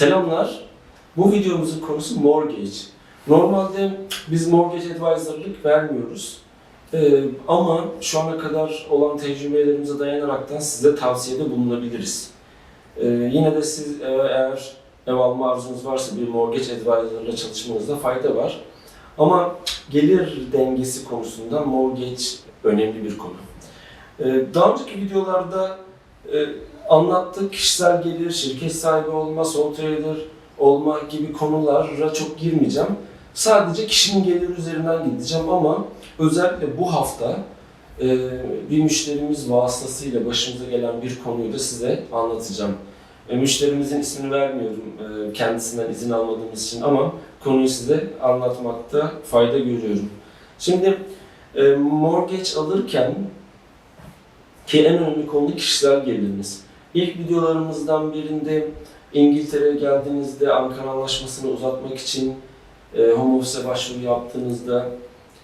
Selamlar. Bu videomuzun konusu mortgage. Normalde biz mortgage advisor'lık vermiyoruz. Ee, ama şu ana kadar olan tecrübelerimize dayanaraktan size tavsiyede bulunabiliriz. Ee, yine de siz e, eğer ev alma arzunuz varsa bir mortgage advisor'la çalışmanızda fayda var. Ama gelir dengesi konusunda mortgage önemli bir konu. Ee, daha önceki videolarda e, anlattık kişisel gelir, şirket sahibi olma, sole trader olma gibi konulara çok girmeyeceğim. Sadece kişinin geliri üzerinden gideceğim ama özellikle bu hafta e, bir müşterimiz vasıtasıyla başımıza gelen bir konuyu da size anlatacağım. E, müşterimizin ismini vermiyorum e, kendisinden izin almadığımız için ama konuyu size anlatmakta fayda görüyorum. Şimdi mortgage alırken ki en önemli konu kişisel geliriniz. İlk videolarımızdan birinde İngiltere'ye geldiğinizde Ankara Anlaşması'nı uzatmak için e, home office'e başvuru yaptığınızda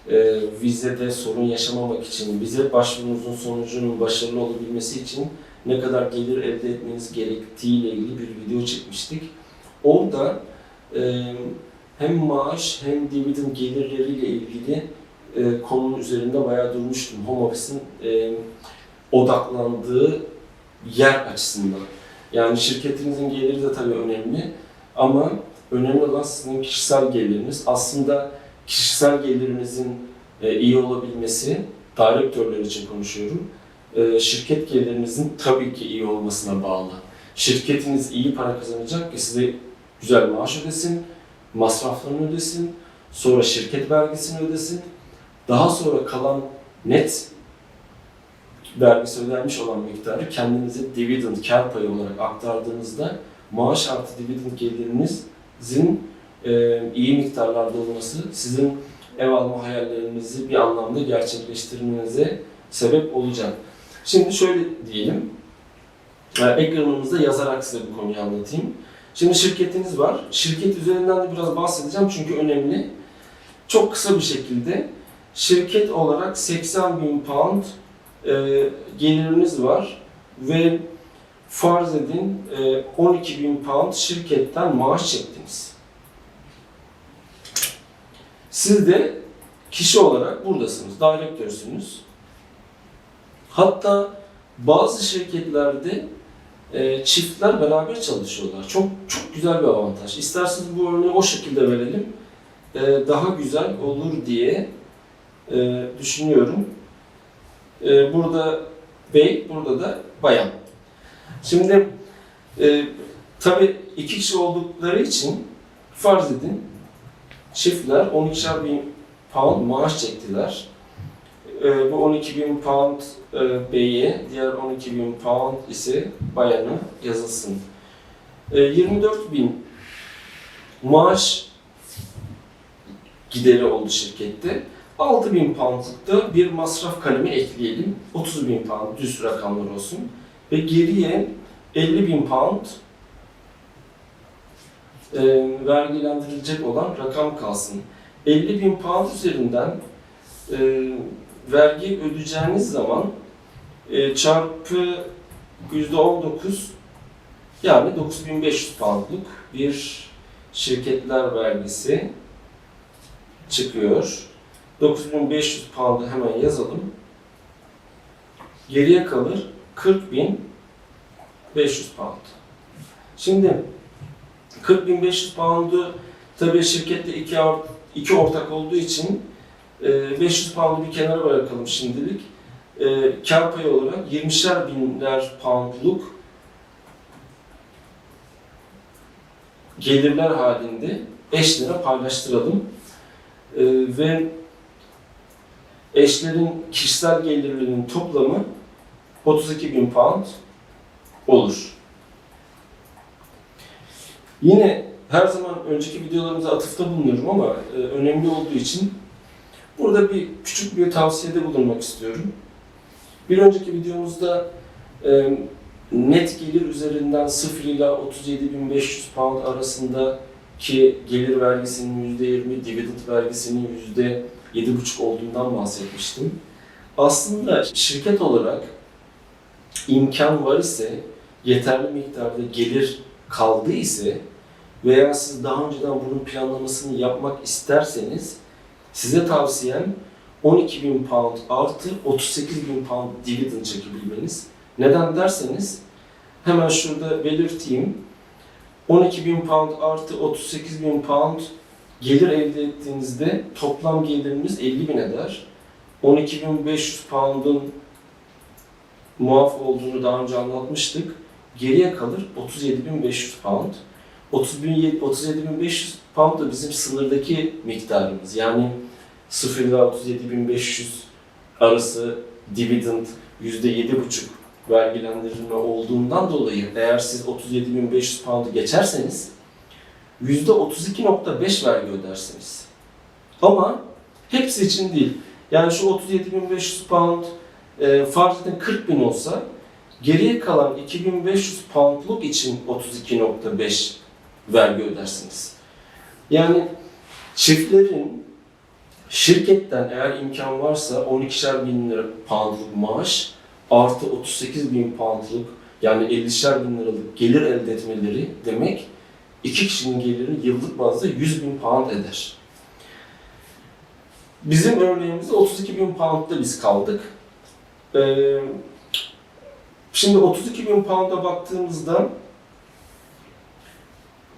e, vizede sorun yaşamamak için, vize başvurunuzun sonucunun başarılı olabilmesi için ne kadar gelir elde etmeniz gerektiği ile ilgili bir video çekmiştik. Orada e, hem maaş hem dividend gelirleriyle ilgili e, konunun üzerinde bayağı durmuştum. Home office'in e, odaklandığı yer açısından. Yani şirketinizin geliri de tabii önemli ama önemli olan sizin kişisel geliriniz. Aslında kişisel gelirinizin e, iyi olabilmesi, direktörler için konuşuyorum, e, şirket gelirinizin tabii ki iyi olmasına bağlı. Şirketiniz iyi para kazanacak ki size güzel maaş ödesin, masraflarını ödesin, sonra şirket vergisini ödesin, daha sonra kalan net vergisi ödenmiş olan miktarı kendinize dividend, kar payı olarak aktardığınızda maaş artı dividend gelirinizin e, iyi miktarlarda olması sizin ev alma hayallerinizi bir anlamda gerçekleştirmenize sebep olacak. Şimdi şöyle diyelim, ekranımızda yazarak size bu konuyu anlatayım. Şimdi şirketiniz var. Şirket üzerinden de biraz bahsedeceğim çünkü önemli. Çok kısa bir şekilde şirket olarak 80 bin pound e, geliriniz var ve farz edin e, 12 bin pound şirketten maaş çektiniz. Siz de kişi olarak buradasınız, direktörsünüz. Hatta bazı şirketlerde e, çiftler beraber çalışıyorlar. Çok çok güzel bir avantaj. İsterseniz bu örneği o şekilde verelim. E, daha güzel olur diye e, düşünüyorum. E, burada bey, burada da bayan. Şimdi e, tabii iki kişi oldukları için farz edin çiftler 12'şer bin pound maaş çektiler. E, bu 12 bin pound e, beyi, diğer 12 bin pound ise bayanı yazılsın. E, 24 bin maaş gideri oldu şirkette. 6 bin poundluk da bir masraf kalemi ekleyelim. 30 bin pound düz rakamlar olsun. Ve geriye 50 bin pound e, vergilendirilecek olan rakam kalsın. 50 bin pound üzerinden e, vergi ödeyeceğiniz zaman e, çarpı %19 yani 9500 poundluk bir şirketler vergisi çıkıyor. 9500 pound'u hemen yazalım. Geriye kalır 40.500 pound. Şimdi 40.500 pound'u tabii şirkette iki, iki ortak olduğu için e, 500 pound'u bir kenara bırakalım şimdilik. E, kar payı olarak 20'şer binler poundluk gelirler halinde eşlere paylaştıralım. E, ve eşlerin kişisel gelirlerinin toplamı 32 bin pound olur. Yine her zaman önceki videolarımıza atıfta bulunuyorum ama e, önemli olduğu için burada bir küçük bir tavsiyede bulunmak istiyorum. Bir önceki videomuzda e, net gelir üzerinden 0 ile 37.500 pound arasındaki gelir vergisinin %20, dividend vergisinin %7,5 olduğundan bahsetmiştim. Aslında şirket olarak imkan var ise, yeterli miktarda gelir kaldı ise veya siz daha önceden bunun planlamasını yapmak isterseniz size tavsiyem 12.000 pound artı 38.000 pound dividend çekebilmeniz. Neden derseniz hemen şurada belirteyim. 12.000 pound artı 38.000 pound gelir elde ettiğinizde toplam gelirimiz 50.000 eder. 12.500 pound'un muaf olduğunu daha önce anlatmıştık. Geriye kalır 37.500 pound. 30.000 37.500 pound da bizim sınırdaki miktarımız. Yani 0 ile 37.500 arası dividend %7,5 vergilendirilme olduğundan dolayı eğer siz 37.500 pound'u geçerseniz %32.5 vergi ödersiniz. Ama hepsi için değil. Yani şu 37.500 pound e, edin 40.000 olsa geriye kalan 2500 poundluk için 32.5 vergi ödersiniz. Yani çiftlerin şirketten eğer imkan varsa 12'şer bin lira poundluk maaş artı 38 bin poundluk yani 50'şer bin liralık gelir elde etmeleri demek iki kişinin geliri yıllık bazda 100 bin pound eder. Bizim örneğimizde 32 bin poundda biz kaldık. Ee, şimdi 32 bin pound'a baktığımızda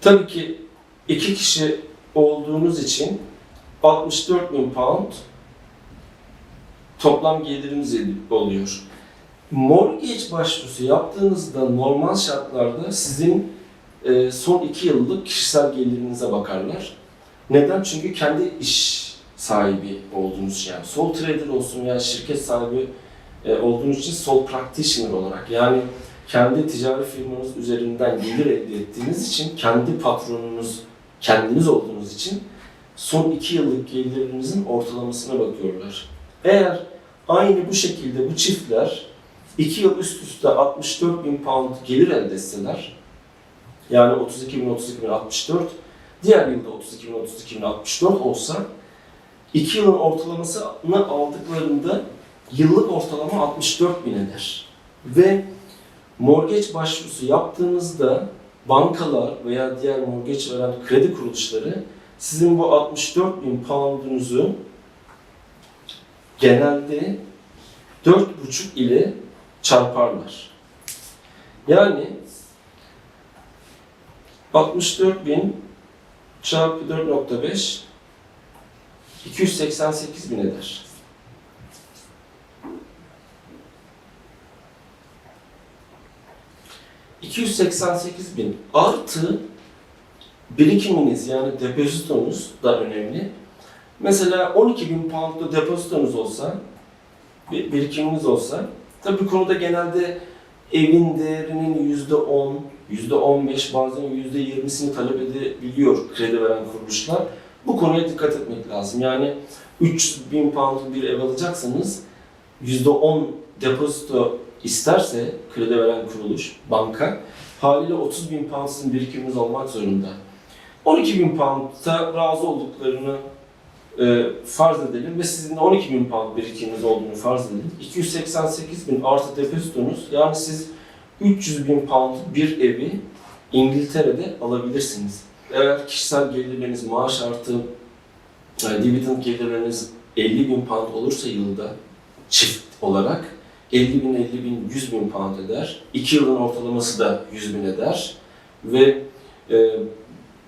tabii ki iki kişi olduğunuz için 64 bin pound toplam gelirimiz oluyor. Mortgage başvurusu yaptığınızda normal şartlarda sizin e, son iki yıllık kişisel gelirinize bakarlar. Neden? Çünkü kendi iş sahibi olduğunuz için yani sole trader olsun veya şirket sahibi e, olduğunuz için sole practitioner olarak yani kendi ticari firmanız üzerinden gelir elde ettiğiniz için kendi patronunuz kendiniz olduğunuz için son iki yıllık gelirlerinizin ortalamasına bakıyorlar. Eğer aynı bu şekilde bu çiftler iki yıl üst üste 64 bin pound gelir elde etseler yani 32 bin 32 bin 64 diğer yılda 32 bin 32 bin 64 olsa 2 yılın ortalamasını aldıklarında yıllık ortalama 64 bin eder. Ve mortgage başvurusu yaptığınızda bankalar veya diğer mortgage veren kredi kuruluşları sizin bu 64 bin poundunuzu genelde 4,5 ile çarparlar. Yani 64 bin çarpı 4.5 288 bin eder. ...288 bin artı birikiminiz yani depozitonuz da önemli. Mesela 12 bin poundlu depozitonuz olsa, bir birikiminiz olsa, tabii konuda genelde evin değerinin yüzde 10, yüzde 15 bazen yüzde 20'sini talep edebiliyor kredi veren kuruluşlar. Bu konuya dikkat etmek lazım. Yani 300 bin pound bir ev alacaksanız %10 depozito isterse kredi veren kuruluş, banka haliyle 30 bin pound sizin birikiminiz olmak zorunda. 12 bin pound'a razı olduklarını e, farz edelim ve sizin de 12 bin pound birikiminiz olduğunu farz edelim. 288 bin artı depozitonuz yani siz 300 bin pound bir evi İngiltere'de alabilirsiniz. Eğer kişisel gelirleriniz maaş artı e, dividend gelirleriniz 50 bin pound olursa yılda çift olarak 50 bin, 50 bin, 100 bin pound eder. 2 yılın ortalaması da 100 bin eder. Ve e,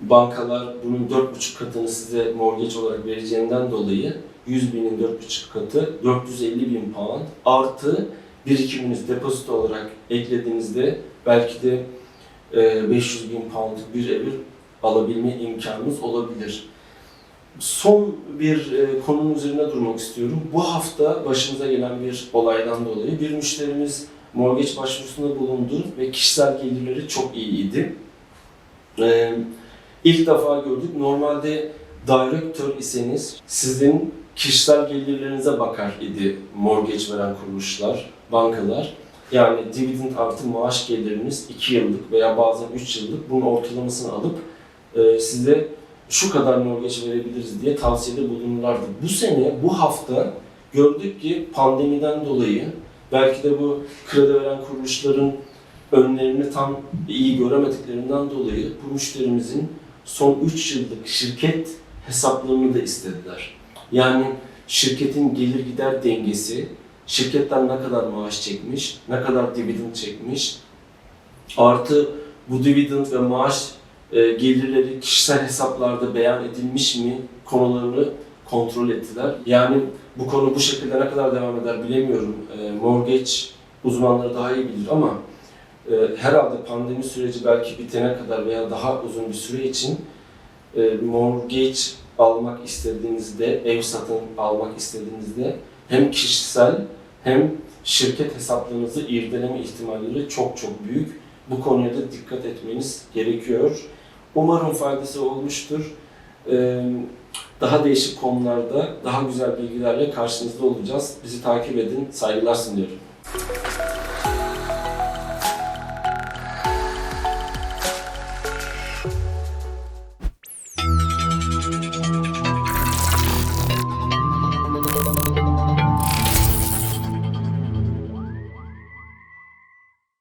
bankalar bunun 4,5 katını size mortgage olarak vereceğinden dolayı 100 binin 4,5 katı 450 bin pound artı birikiminiz depozito olarak eklediğinizde belki de e, 500 bin poundluk bir evi alabilme imkanınız olabilir. Son bir e, konunun üzerine durmak istiyorum. Bu hafta başımıza gelen bir olaydan dolayı bir müşterimiz mortgage başvurusunda bulundu ve kişisel gelirleri çok iyiydi. E, ilk defa gördük. Normalde direktör iseniz sizin kişisel gelirlerinize bakar idi mortgage veren kuruluşlar, bankalar. Yani dividend artı maaş geliriniz 2 yıllık veya bazen 3 yıllık bunun ortalamasını alıp e, size şu kadar mortgage verebiliriz diye tavsiyede bulunurlardı. Bu sene, bu hafta gördük ki pandemiden dolayı belki de bu kredi veren kuruluşların önlerini tam iyi göremediklerinden dolayı bu müşterimizin son 3 yıllık şirket hesaplarını da istediler. Yani şirketin gelir gider dengesi, şirketten ne kadar maaş çekmiş, ne kadar dividend çekmiş, artı bu dividend ve maaş e, gelirleri kişisel hesaplarda beyan edilmiş mi konularını kontrol ettiler. Yani bu konu bu şekilde ne kadar devam eder bilemiyorum. E, mortgage uzmanları daha iyi bilir ama e, herhalde pandemi süreci belki bitene kadar veya daha uzun bir süre için mortgage almak istediğinizde, ev satın almak istediğinizde hem kişisel hem şirket hesaplarınızı irdeleme ihtimalleri çok çok büyük. Bu konuya da dikkat etmeniz gerekiyor. Umarım faydası olmuştur. Ee, Daha değişik konularda daha güzel bilgilerle karşınızda olacağız. Bizi takip edin. Saygılar sunuyorum.